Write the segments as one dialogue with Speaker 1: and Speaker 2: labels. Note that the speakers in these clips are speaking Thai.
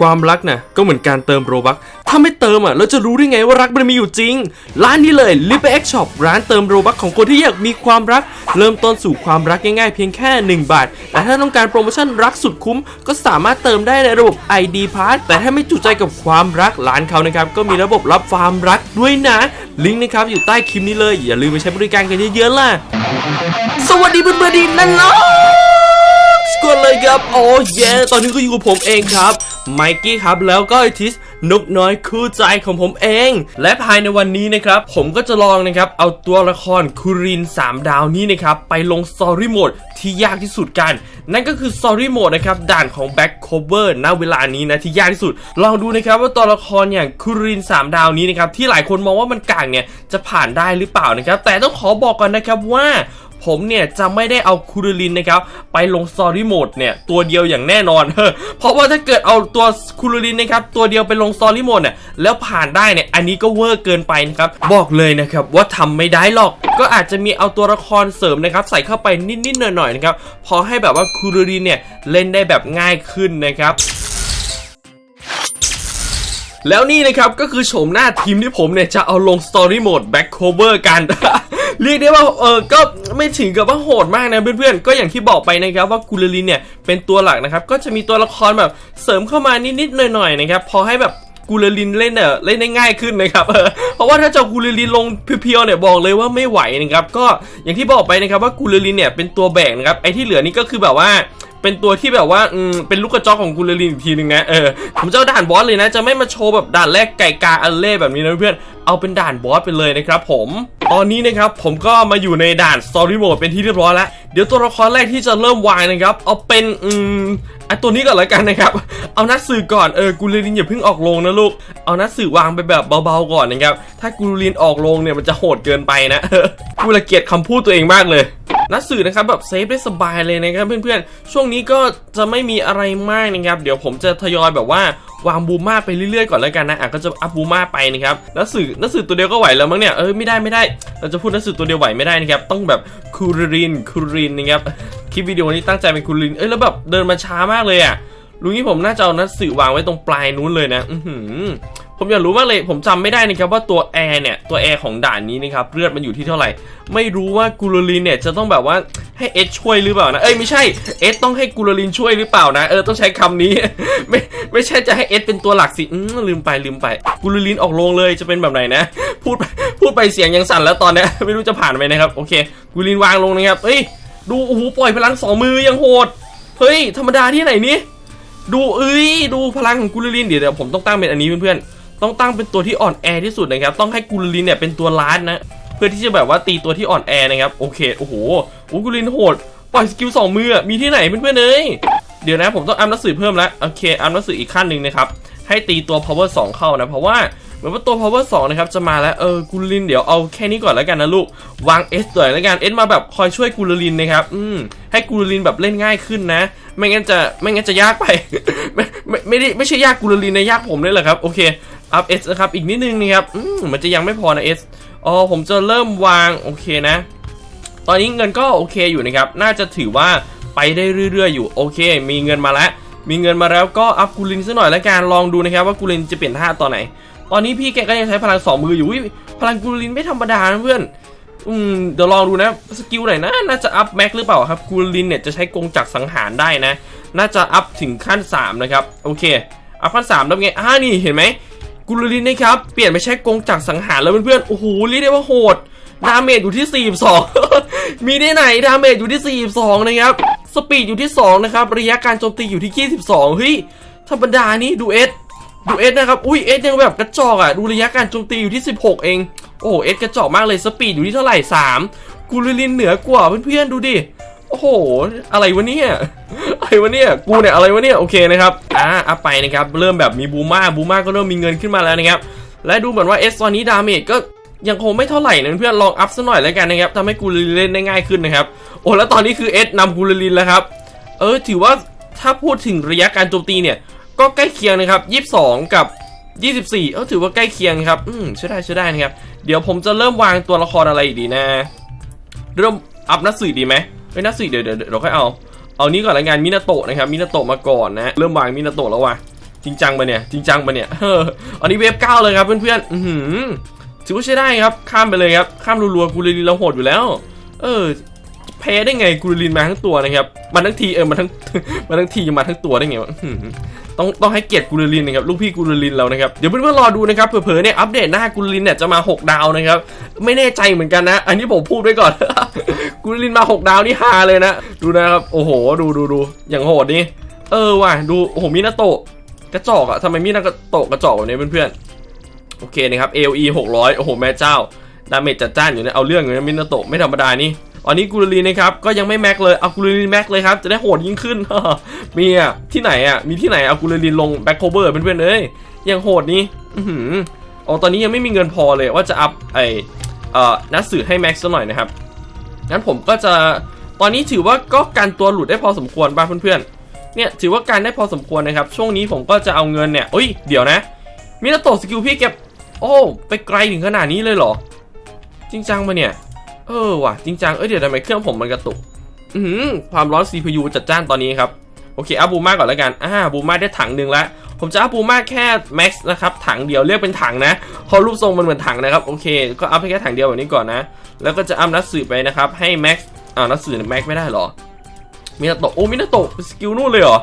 Speaker 1: ความรักน่ะก็เหมือนการเติมโรบัคถ้าไม่เติมอะเราจะรู้ได้ไงว่ารักมันมีอยู่จริง ร้านนี้เลย l i p X Shop ร้านเติมโรบัคของคนที่อยากมีความรัก เริ่มต้นสู่ความรักง่ายๆเพียงแค่ 1 บาท แต่ถ้าต้องการโปรโมชั่นรักสุดคุ้ม ก็สามารถเติมได้ในระบบ ID Pass แต่ถ้าไม่จุใจกับความรักร้านเขานะครับก็มีระบบรับความรักด้วยนะ ลิงก์นะครับอยู่ใต้คลิปนี้เลยอย่าลืมไปใช้บริการกันเยอะๆล่ะ สวัสดีเพื่อนๆดีนั่นเนาะ กดเลยครับโอ้เย่ตอนนี้ก็อยู่กับผมเองครับไมกี้ครับแล้วก็ไอทิสนกน้อยคู่ใจของผมเอง และภายในวันนี้นะครับ ผมก็จะลองนะครับ เอาตัวละครคูริน 3 ดาวนี้นะครับ ไปลง Story Mode ที่ยากที่สุดกัน นั่นก็คือ Story Mode นะครับ ด่านของ Back Cover ณเวลานี้นะ ที่ยากที่สุด ลองดูนะครับว่าตัวละครอย่างคูริน 3 ดาวนี้นะครับ ที่หลายคนมองว่ามันกากเนี่ยจะผ่านได้หรือเปล่านะครับ แต่ต้องขอบอกก่อนนะครับว่า ผมเนี่ยจะไม่ได้เอาคูริลินนะครับไปลง Story Mode เนี่ยตัวเดียวอย่างแน่นอน เพราะว่าถ้าเกิดเอาตัวคูริลินนะครับตัวเดียวไปลง Story Mode เนี่ยแล้วผ่านได้เนี่ยอันนี้ก็เวอร์เกินไปนะครับบอกเลยนะครับว่าทำไม่ได้หรอก ก็อาจจะมีเอาตัวละครเสริมนะครับใส่เข้าไปนิดๆหน่อยๆนะครับพอให้แบบว่าคูริลินเนี่ยเล่นได้แบบง่ายขึ้นนะครับแล้วนี่นะครับก็คือโฉมหน้าทีมที่ผมเนี่ยจะเอาลง Story Mode Back Cover กัน เรียกได้ว่าเออก็ไม่ถึงกับว่าโหดมากนะเพื่อนๆก็อย่างที่บอกไปนะครับว่ากูลลินเนี่ยเป็นตัวหลักนะครับก็จะมีตัวละครแบบเสริมเข้ามานิดๆหน่อยๆนะครับพอให้แบบกูเลลินเล่นเนี่ยเล่นได้ง่ายขึ้นนะครับเออเพราะว่าถ้าจะเอากูเลลินลงเพียวๆเนี่ยบอกเลยว่าไม่ไหวนะครับก็อย่างที่บอกไปนะครับว่ากูเลลินเนี่ยเป็นตัวแบกนะครับไอ้ที่เหลือนี่ก็คือแบบว่าเป็นตัวที่แบบว่าอืมเป็นลูกกระจอกของกูเลลินอีกทีหนึ่งนะเออผมจะเอาด่านบอสเลยนะ จะไม่มาโชว์แบบด่านแรกไก่กาอันเล่แบบนี้นะเพื่อน เอาเป็นด่านบอสไปเลยนะครับผม ตอนนี้นะครับผมก็มาอยู่ในด่าน Story Mode เป็นที่เรียบร้อยแล้ว เดี๋ยวตัวละครแรกที่จะเริ่มวางนะครับ เอาเป็นอืมไอตัวนี้ก่อนละกันนะครับ เอานัดสื่อก่อน เออกูเลลินอย่าเพิ่งออกลงนะลูก เอานัดสื่อวางไปแบบเบาๆก่อนนะครับ ถ้ากูเลลินออกลงเนี่ยมันจะโหดเกินไปนะกูละเกียดคำพูดตัวเองมากเลย นัดสื่อนะครับแบบเซฟได้สบายเลยนะครับเพื่อนๆ ช่วงนี้ก็จะไม่มีอะไรมากนะครับ เดี๋ยวผมจะทยอยแบบว่าวางบูมาไปเรื่อยๆก่อนแล้วกันนะอะก็จะอัพบูมาไปนะครับนัดสื่อนัดสื่อตัวเดียวก็ไหวแล้วมั้งเนี่ยเออไม่ได้ไม่ได้ เราจะพูดนัดสื่อตัวเดียวไหวไม่ได้นะครับต้องแบบคูรินคูรินนะครับคลิปวิดีโอนี้ตั้งใจเป็นคูรินเอ้ยแล้วแบบเดินมาช้ามากเลยอะลุงนี้ผมน่าจะเอานัดสื่อวางไว้ตรงปลายนู้นเลยนะ อื ผมอยากรู้มากเลย ผมจำไม่ได้นะครับว่าตัวแอร์เนี่ย ตัวแอร์ของด่านนี้นะครับ เลือดมันอยู่ที่เท่าไหร่ ไม่รู้ว่ากูโรลินเนี่ยจะต้องแบบว่าให้เอสช่วยหรือเปล่านะ เอ้ยไม่ใช่ เอสต้องให้กูโรลินช่วยหรือเปล่านะ เออต้องใช้คำนี้ ไม่ไม่ใช่จะให้เอสเป็นตัวหลักสิอืมลืมไปลืมไป กูโรลินออกโรงเลยจะเป็นแบบไหนนะ พูดพูดไปเสียงยังสั่นแล้วตอนเนี้ยไม่รู้จะผ่านไหมนะครับ โอเค กูรลินวางลงนะครับ เอ้ย ดูโอ้โหปล่อยพลังสองมือยังโหด เฮ้ย ธรรมดาที่ไหนนี่ดูเอ้ยดูพลังของกูรลินเดี๋ยวผมต้องตั้งเป็นอันนี้เพื่อนๆ ต้องตั้งเป็นตัวที่อ่อนแอที่สุดนะครับ ต้องให้กูลลินเนี่ยเป็นตัวล้านนะ เพื่อที่จะแบบว่าตีตัวที่อ่อนแอนะครับ โอเค โอ้โหโอ้กูลลินโหด ปล่อยสกิลสองมือ มีที่ไหนเพื่อนๆเอ้ยเดี๋ยวนะผมต้องอัพนักสืบเพิ่มแล้วโอเคอัพนักสืบอีกขั้นหนึ่งนะครับ ให้ตีตัว power 2 เข้านะ เพราะว่าเหมือนว่าตัว power 2 นะครับ จะมาแล้ว เออกูลลินเดี๋ยวเอาแค่นี้ก่อนแล้วกันนะลูก วาง S ตัวแล้วกัน S มาแบบคอยช่วยกูลลินนะครับ อืม ให้กูลลินแบบเล่นง่ายขึ้นนะ ไม่งั้นจะ ไม่งั้นจะยากไป ไม่ ไม่ไม่ได้ ไม่ใช่ยากกูลลินนะ ยากผมนี่แหละครับ โอเค อัพ S นะครับอีกนิดนึงนะครับอืมมันจะยังไม่พอนะ S อ๋อผมจะเริ่มวางโอเคนะ ตอนนี้เงินก็โอเคอยู่นะครับ น่าจะถือว่าไปได้เรื่อยๆ อยู่โอเค มีเงินมาแล้ว มีเงินมาแล้วก็อัพกูลินซะหน่อยแล้วกันลองดูนะครับว่ากูลินจะเปลี่ยนท่าตอนไหน ตอนนี้พี่แกก็ยังใช้พลังสองมืออยู่พลังกูลินไม่ธรรมดานะเพื่อนอืมเดี๋ยวลองดูนะสกิลไหนนะน่าจะอัพแม็กหรือเปล่าครับกูลินเนี่ยจะใช้กงจักสังหารได้นะ น่าจะอัพถึงขั้น3นะครับโอเคอัพขั้น3แล้วไงอ่านี่เห็นไหม กูลินนะครับ เปลี่ยนไปใช้กงจักสังหารแล้วเพื่อนๆ โอ้โหเรียกได้ว่าโหด ดาเมจอยู่ที่ 42 มีได้ไหน ดาเมจอยู่ที่ 42 นะครับ สปีดอยู่ที่ 2 นะครับ ระยะการโจมตีอยู่ที่ 22 เฮ้ย ธรรมดานี่ดูเอสดูเอสนะครับ อุ้ยเอสยังแบบกระจอกอะ ดูระยะการโจมตีอยู่ที่ 16 เอง โอ้เอสกระจอกมากเลย สปีดอยู่ที่เท่าไหร่ 3กูลิลินเหนือกว่าเพื่อนๆ ดูดิ โอ้โห อะไรวะเนี่ย วะเนี่ยกูเนี่ยอะไรวะเนี่ยโอเคนะครับอ่าอัพไปนะครับเริ่มแบบมีบูมาบูมาก็เริ่มมีเงินขึ้นมาแล้วนะครับและดูเหมือนว่าเอสตอนนี้ดาเมจก็ยังคงไม่เท่าไหร่นะเพื่อนลองอัพซะหน่อยแล้วกันนะครับทำให้กูเล่นได้ง่ายขึ้นนะครับโอ้แล้วตอนนี้คือเอสนำกูลิลินแล้วครับเออถือว่าถ้าพูดถึงระยะการโจมตีเนี่ยก็ใกล้เคียงนะครับ 22 กับ 24 เออถือว่าใกล้เคียงครับ อืมใช่ได้ใช่ได้นะครับ เดี๋ยวผมจะเริ่มวางตัวละครอะไรดีนะ เริ่มอัพนักสืดีไหมเฮ้ยนัดสี่เดี๋ยวเดี๋ยวเดี๋ยวเราค่อยเอา เอานี้ก่อนละกันมินาโตะนะครับมินาโตะมาก่อนนะเริ่มวางมินาโตะแล้วว่ะจริงจังปะเนี่ยจริงจังปะเนี่ยเอออันนี้เวฟเก้าเลยครับเพื่อนๆอือหือถือว่าใช้ได้ครับข้ามไปเลยครับข้ามรัวๆกูเลยเราโหดอยู่แล้ว เออ แพ้ได้ไงกูริลินมาทั้งตัวนะครับมาทั้งทีเออมาทั้งมาทั้งทีมาทั้งตัวได้ไงวะต้องต้องให้เกียรติกูริลินนะครับลูกพี่กูริลินเรานะครับเดี๋ยวเพื่อนๆรอดูนะครับเผลอๆเนี่ยอัปเดตหน้ากูริลินเนี่ยจะมาหกดาวนะครับไม่แน่ใจเหมือนกันนะ อันนี้ผมพูดไว้ก่อนกูริลินมาหกดาวนี่ฮาเลยนะดูนะครับโอ้โหดูดูดูอย่างโหดนี่เออว่ะดูโอ้โหมินาโตะกระจอกอะทำไมมินาโตะกระจอกแบบนี้เพื่อนๆโอเคนะครับ AOE 600โอ้โหแม่เจ้าดาเมจจัดจ้านอยู่นะเอาเรื่องอยู่นะมินาโตะไม่ธรรมดานี่ อันนี้กูรลินนะครับก็ยังไม่แม็กเลยเอากูรลินแม็กเลยครับจะได้โหดยิ่งขึ้นมีอะที่ไหนอะมีที่ไหนเอากูรลินลงแบ็คโคเวอร์เพื่อนๆเอ้ยยังโหดนี่อืออ๋อตอนนี้ยังไม่มีเงินพอเลยว่าจะอัพไอเอ่อนัดสื่อให้แม็กซ์หน่อยนะครับงั้นผมก็จะตอนนี้ถือว่าก็การตัวหลุดได้พอสมควรป่ะเพื่อนๆเนี่ยถือว่าการได้พอสมควรนะครับ ช่วงนี้ผมก็จะเอาเงินเนี่ยเอ้ยเดี๋ยวนะมินาโตะสกิลพี่เก็บโอ้ไปไกลถึงขนาดนี้เลยเหรอ จริงจังปะเนี่ย เออว่ะจริงจัง เอ้ยเดี๋ยวทำไมเครื่องผมมันกระตุก อือหือความร้อน CPU จัดจ้านตอนนี้ครับ โอเคอัพบูมาก่อนแล้วกัน อ่าบูมาได้ถังหนึ่งแล้ว ผมจะอัพบูมาแค่แม็กซ์นะครับ ถังเดียวเรียกเป็นถังนะเพราะรูปทรงมันเหมือนถังนะครับ โอเค ก็อัพแค่ถังเดียวแบบนี้ก่อนนะ แล้วก็จะอัพนัดสื่อไปนะครับ ให้แม็กซ์อ่านัดสื่อแม็กไม่ได้หรอ มินาโตะ โอ้ มินาโตะสกิลนู่นเลยเหรอ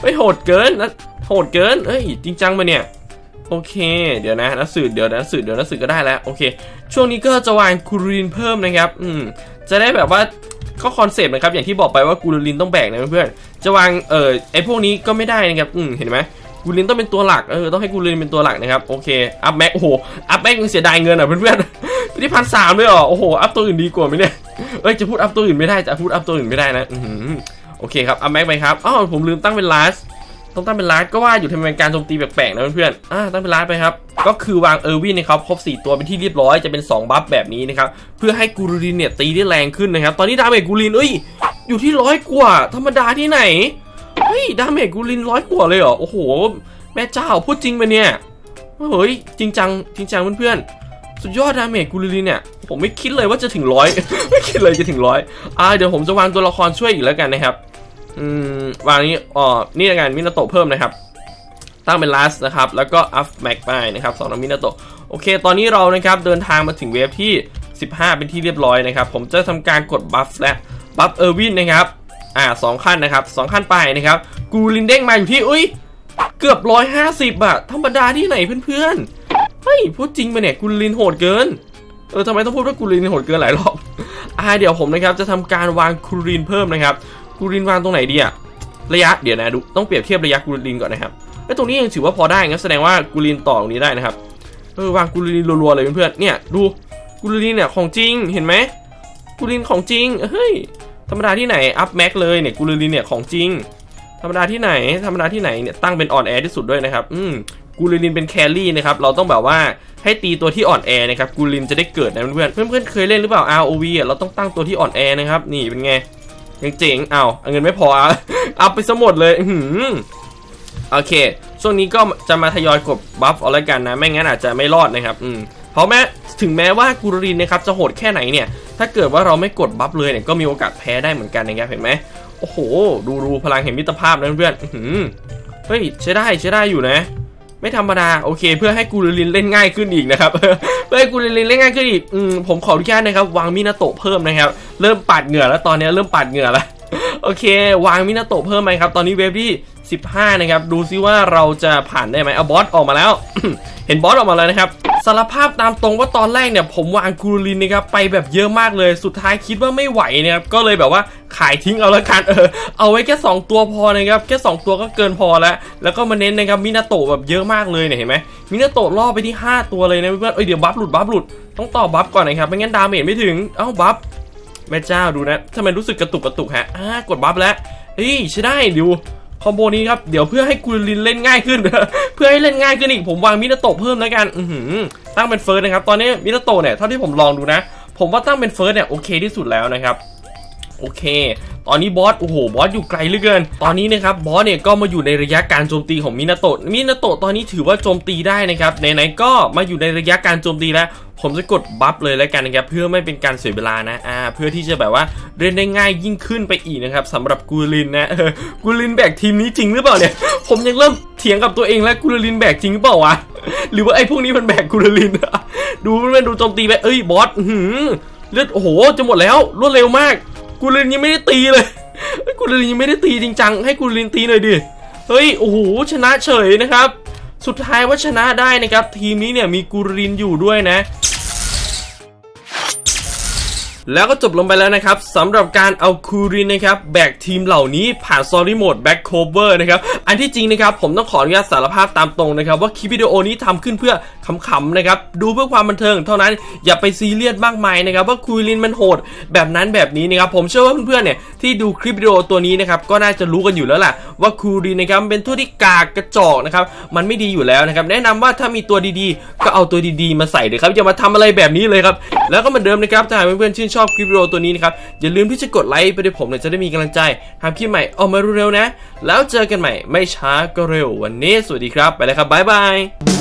Speaker 1: เฮ้ยโหดเกินนะโหดเกินเอ้ย จริงจังปะเนี่ย โอเค เดี๋ยวนะนัดสื่อเดี๋ยวนัดสื่อเดี๋ยวนัดสื่อก็ได้แล้วโอเค ช่วงนี้ก็จะวางกูรินเพิ่มนะครับ อืม จะได้แบบว่าก็คอนเซปต์นะครับอย่างที่บอกไปว่ากูรินต้องแบกนะเพื่อนจะวางเออไอพวกนี้ก็ไม่ได้นะครับ อืมเห็นไหมกูรินต้องเป็นตัวหลักเออต้องให้กูรินเป็นตัวหลักนะครับโอเคอัพแม็กโอ้โหอัพแม็กยังเสียดายเงินอะเพื่อนๆที่พันสามเลยหรอโอ้โหอัพตัวอื่นดีกว่าไหมเนี่ยเอ้ยจะพูดอัพตัวอื่นไม่ได้จะพูดอัพตัวอื่นไม่ได้นะอืโอเคครับอัพแม็กไปครับอ้าวผมลืมตั้งเป็นลาส ต้องตั้งเป็นลาสก็ว่าอยู่ทำไมเป็นการโจมตีแปลกๆนะเพื่อนๆอ่าตั้งเป็นลาสไปครับ ก็คือวางเออร์วินนะครับครบ 4 ตัวเป็นที่เรียบร้อยจะเป็น 2 บัฟแบบนี้นะครับ เพื่อให้กูรูรินเนี่ยตีได้แรงขึ้นนะครับ ตอนนี้ดาเมจกูรินเอ้ย อยู่ที่ร้อยกว่า ธรรมดาที่ไหน เฮ้ย ดาเมจกูรินร้อยกว่าเลยเหรอ โอ้โห แม่เจ้าพูดจริงไปเนี่ย เฮ้ย จริงจังจริงจังเพื่อนๆ สุดยอดดาเมจกูรินเนี่ย ผมไม่คิดเลยว่าจะถึงร้อย ไม่คิดเลยจะถึงร้อยอ่าเดี๋ยวผมจะวางตัวละครช่วยอีกแล้วกันนะครับ อืมวางนี้อ๋อนี่ละกันมินาโตะเพิ่มนะครับ ตั้งเป็น last นะครับ แล้วก็ up max ไปนะครับสองน้องมินาโตะโอเค ตอนนี้เรานะครับเดินทางมาถึงเวฟที่ 15 เป็นที่เรียบร้อยนะครับ ผมจะทำการกด buff และ buff เออร์วินนะครับ อ่าสองขั้นนะครับสองขั้นไปนะครับ กูลินเด้งมาอยู่ที่ อุ้ย เกือบ 150อะธรรมดาที่ไหนเพื่อนๆ เฮ้ย พูดจริงปเนี่ยกูลินโหดเกิน เออทำไมต้องพูดว่ากูลินโหดเกินหลายรอบ อ่า เดี๋ยวผมนะครับจะทำการวางกูลินเพิ่มนะครับ กูรินวางตรงไหนดีอะระยะเดี๋ยวนะดูต้องเปรียบเทียบระยะกูรินก่อนนะครับไอ้ตรงนี้ยังถือว่าพอได้งั้นแสดงว่ากูรินต่อตรงนี้ได้นะครับเออวางกูรินรัวๆเลยเพื่อนๆเนี่ยดูกูรินเนี่ยของจริงเห็นไหมกูรินของจริงเฮ้ยธรรมดาที่ไหนอัพแม็กเลยเนี่ยกูรินเนี่ยของจริง ธรรมดาที่ไหนธรรมดาที่ไหนเนี่ยตั้งเป็นอ่อนแอที่สุดด้วยนะครับอืมกูรินเป็นแครี่นะครับเราต้องแบบว่าให้ตีตัวที่อ่อนแอนะครับกูรินจะได้เกิดนะเพื่อนๆเพื่อนๆเคยเล่นหรือเปล่า ROV อะเราต้องตั้งตัวที่อ่อนแอนะครับนี่เป็นไง เจ๋งเอาเอาเงินไม่พอเอาไปซะหมดเลยอื้อหือโอเค ช่วงนี้ก็จะมาทยอยกดบัฟเอาละกันนะ ไม่งั้นอาจจะไม่รอดนะครับ อืมเพราะแม้ถึงแม้ว่ากูรินนะครับจะโหดแค่ไหนเนี่ย ถ้าเกิดว่าเราไม่กดบัฟเลยเนี่ยก็มีโอกาสแพ้ได้เหมือนกันนะครับเห็นไหมโอ้โห ดูดูพลังแห่งมิตรภาพนะเพื่อนๆอื้อหือเฮ้ยใช้ได้ใช้ได้อยู่นะ ไม่ธรรมดาโอเค เพื่อให้กูรินเล่นง่ายขึ้นอีกนะครับเพื่อให้กูรินเล่นง่ายขึ้นอีกอืมผมขออนุญาตนะครับวางมินาโตะเพิ่มนะครับเริ่มปัดเหงื่อแล้วตอนนี้เริ่มปัดเหงื่อแล้วโอเค วางมินาโตะเพิ่มไหมครับตอนนี้เวฟที่ 15 นะครับ ดูซิว่าเราจะผ่านได้ไหมเอาบอสออกมาแล้ว เห็นบอสออกมาแล้วนะครับ สารภาพตามตรงว่าตอนแรกเนี่ยผมวางกูรินนะครับไปแบบเยอะมากเลยสุดท้ายคิดว่าไม่ไหวนะครับก็เลยแบบว่าขายทิ้งเอาละกันเออเอาไว้แค่ 2 ตัวพอนะครับแค่ 2 ตัวก็เกินพอแล้ว แล้วก็มาเน้นนะครับมินาโตะแบบเยอะมากเลยเนี่ยเห็นไหมมินาโตะล่อไปที่ 5 ตัวเลยนะเพื่อนเอ้ยเดี๋ยวบัฟหลุดบัฟหลุดต้องต่อบัฟก่อนนะครับไม่งั้นดาเมจไม่ถึงเอ้าบัฟแม่เจ้าดูนะทำไมรู้สึกกระตุกกระตุกฮะอ่ากดบัฟแล้วเฮ้ยใช่ได้ดู คอมโบนี้ครับ เดี๋ยวเพื่อให้กุลินเล่นง่ายขึ้น เพื่อให้เล่นง่ายขึ้นอีกผมวางมินาโตะเพิ่มแล้วกันอืตั้งเป็นเฟิร์สนะครับ ตอนนี้มินาโตะเนี่ยเท่าที่ผมลองดูนะ ผมว่าตั้งเป็นเฟิร์สเนี่ยโอเคที่สุดแล้วนะครับ โอเค ตอนนี้บอสโอ้โหบอสอยู่ไกลเหลือเกิน ตอนนี้นะครับบอสเนี่ยก็มาอยู่ในระยะการโจมตีของมินาโตะมินาโตะตอนนี้ถือว่าโจมตีได้นะครับไหนๆก็มาอยู่ในระยะการโจมตีแล้วผมจะกดบัฟเลยแล้วกันนะครับเพื่อไม่เป็นการเสียเวลานะอ่าเพื่อที่จะแบบว่าเล่นได้ง่ายยิ่งขึ้นไปอีกนะครับสำหรับกูลินนะกูลินแบกทีมนี้จริงหรือเปล่าเนี่ยผมยังเริ่มเถียงกับตัวเองแล้วกูลินแบกจริงหรือเปล่าวะหรือว่าไอ้พวกนี้มันแบกกูลินดูมันดูโจมตีไปเอ้ยบอสเลือดโอ้โหจะหมดแล้วรวดเร็วมาก กูลินยังไม่ได้ตีเลยกูลินยังไม่ได้ตีจริงจังให้กูลินตีหน่อยดิเฮ้ยโอ้โหชนะเฉยนะครับ สุดท้ายว่าชนะได้นะครับ ทีมนี้เนี่ยมีกูรินอยู่ด้วยนะแล้วก็จบลงไปแล้วนะครับสำหรับการเอาคูรินนะครับแบกทีมเหล่านี้ผ่านซอรี่โหมดแบ็คโคเวอร์นะครับอันที่จริงนะครับผมต้องขออนุญาตสารภาพตามตรงนะครับว่าคลิปวิดีโอนี้ทำขึ้นเพื่อ ขำๆนะครับดูเพื่อความบันเทิงเท่านั้นอย่าไปซีเรียสมากมายนะครับว่าคูรินมันโหดแบบนั้นแบบนี้นะครับผมเชื่อว่าเพื่อนๆเนี่ยที่ดูคลิปวิดีโอตัวนี้นะครับก็น่าจะรู้กันอยู่แล้วแหละว่าคูรินนะครับเป็นตัวที่กากกระจอกนะครับมันไม่ดีอยู่แล้วนะครับแนะนำว่าถ้ามีตัวดีๆ ก็เอาตัวดีๆ มาใส่เลยครับอย่ามาทำอะไรแบบนี้เลยครับแล้วก็เหมือนเดิมนะครับถ้าหากเพื่อนๆชื่นชอบคลิปวิดีโอตัวนี้นะครับอย่าลืมที่จะกดไลค์ไปด้วยผมเนี่ยจะได้มีกำลังใจทำคลิปใหม่ออกมาเร็วๆนะ แล้วเจอกันใหม่ไม่ช้าก็เร็ววันนี้สวัสดีครับ ไปแล้วครับบ๊ายบาย